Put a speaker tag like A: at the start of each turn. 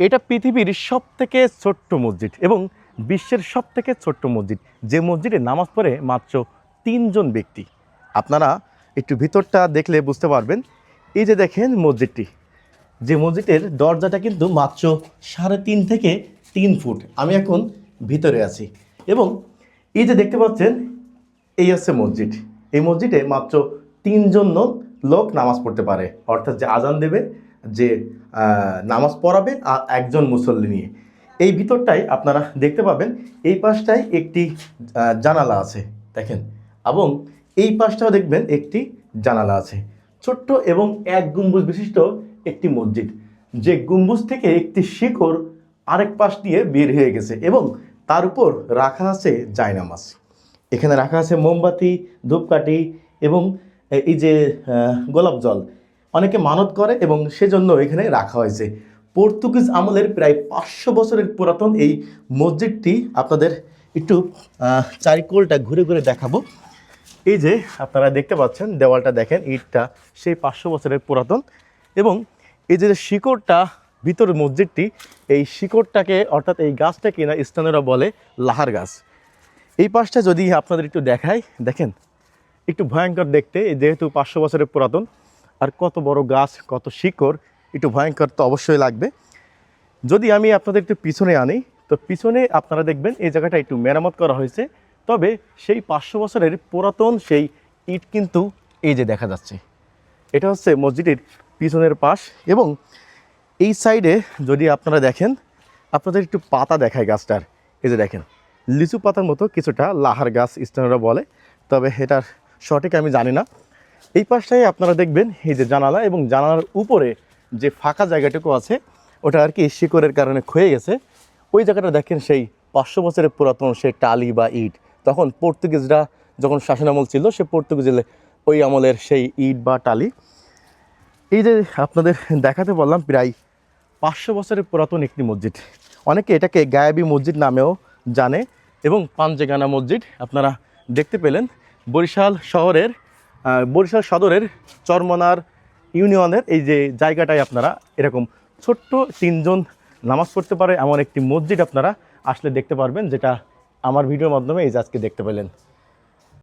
A: এটা পৃথিবীর সব থেকে ছোট্ট মসজিদ এবং বিশ্বের সব থেকে ছোট্ট মসজিদ। যে মসজিদে নামাজ পড়ে মাত্র তিনজন ব্যক্তি। আপনারা একটু ভিতরটা দেখলে বুঝতে পারবেন। এই যে দেখেন মসজিদটি। যে মসজিদের দরজাটা কিন্তু মাত্র সাড়ে তিন থেকে তিন ফুট। আমি এখন ভিতরে আছি। এবং এই যে দেখতে পাচ্ছেন, এই হচ্ছে মসজিদ। এই মসজিদে মাত্র তিনজন লোক নামাজ পড়তে পারে। অর্থাৎ যে আজান দেবে যে নামাজ পড়াবে আর একজন মুসল্লি নিয়ে। এই ভিতরটাই আপনারা দেখতে পাবেন, এই পাশটায় একটি জানালা আছে, দেখেন। এবং এই পাশটাও দেখবেন একটি জানালা আছে। ছোট্ট এবং এক গম্বুজ বিশিষ্ট একটি মসজিদ, যে গম্বুজ থেকে একটি শিকড় আরেক পাশ দিয়ে বের হয়ে গেছে এবং তার উপর রাখা আছে জায়নামাজ এখানে রাখা আছে মোমবাতি, ধূপকাঠি এবং এই যে গোলাপ জল। অনেকে মানত করে এবং সেজন্য এখানে রাখা হয়েছে পর্তুগিজ আমলের প্রায় পাঁচশো বছরের পুরাতন এই মসজিদটি আপনাদের একটু চারিকোলটা ঘুরে ঘুরে দেখাবো। এই যে আপনারা দেখতে পাচ্ছেন, দেওয়ালটা দেখেন, ইটটা সেই পাঁচশো বছরের পুরাতন এবং এই যে শিকড়টা ভিতর মসজিদটি, এই শিকড়টাকে অর্থাৎ এই গাছটাকে না, স্থানীয়রা বলে লাহার গাছ। এই পাশটা যদি আপনাদের একটু দেখাই, দেখেন, একটু ভয়ঙ্কর দেখতে, যেহেতু পাঁচশো বছরের পুরাতন। আর কত বড় গাছ, কত শিকড়, একটু ভয়ঙ্কর তো অবশ্যই লাগবে। যদি আমি আপনাদের একটু পিছনে আনি, তো পিছনে আপনারা দেখবেন এই জায়গাটা একটু মেরামত করা হয়েছে। তবে সেই পাঁচশো বছরের পুরাতন সেই ইট কিন্তু এই যে দেখা যাচ্ছে। এটা হচ্ছে মসজিদের পিছনের পাশ এবং এই সাইডে যদি আপনারা দেখেন, আপনাদের একটু পাতা দেখায় গাছটার। এই যে দেখেন, লিচু পাতার মতো কিছুটা লাহার গাছ স্থানীয়রা বলে, তবে এটার সঠিক আমি জানি না। এই পাশটায় আপনারা দেখবেন এই যে জানালা এবং জানালার উপরে যে ফাঁকা জায়গাটুকু আছে, ওটা আর কি শিকড়ের কারণে ক্ষয়ে গেছে। ওই জায়গাটা দেখেন সেই পাঁচশো বছরের পুরাতন সেই টালি বা ইট। তখন পর্তুগিজরা যখন শাসনামল ছিল, সে পর্তুগিজের ওই আমলের সেই ইট বা টালি। এই যে আপনাদের দেখাতে বললাম, প্রায় পাঁচশো বছরের পুরাতন একটি মসজিদ। অনেকে এটাকে গায়াবী মসজিদ নামেও জানে এবং পাঞ্জেগানা মসজিদ আপনারা দেখতে পেলেন। বরিশাল শহরের বরিশাল সদরের চরমনার ইউনিয়নের এই যে জায়গাটায় আপনারা এরকম ছোট্ট তিনজন নামাজ পড়তে পারে, এমন একটি মসজিদ আপনারা আসলে দেখতে পারবেন, যেটা আমার ভিডিওর মাধ্যমে এই যে আজকে দেখতে পেলেন।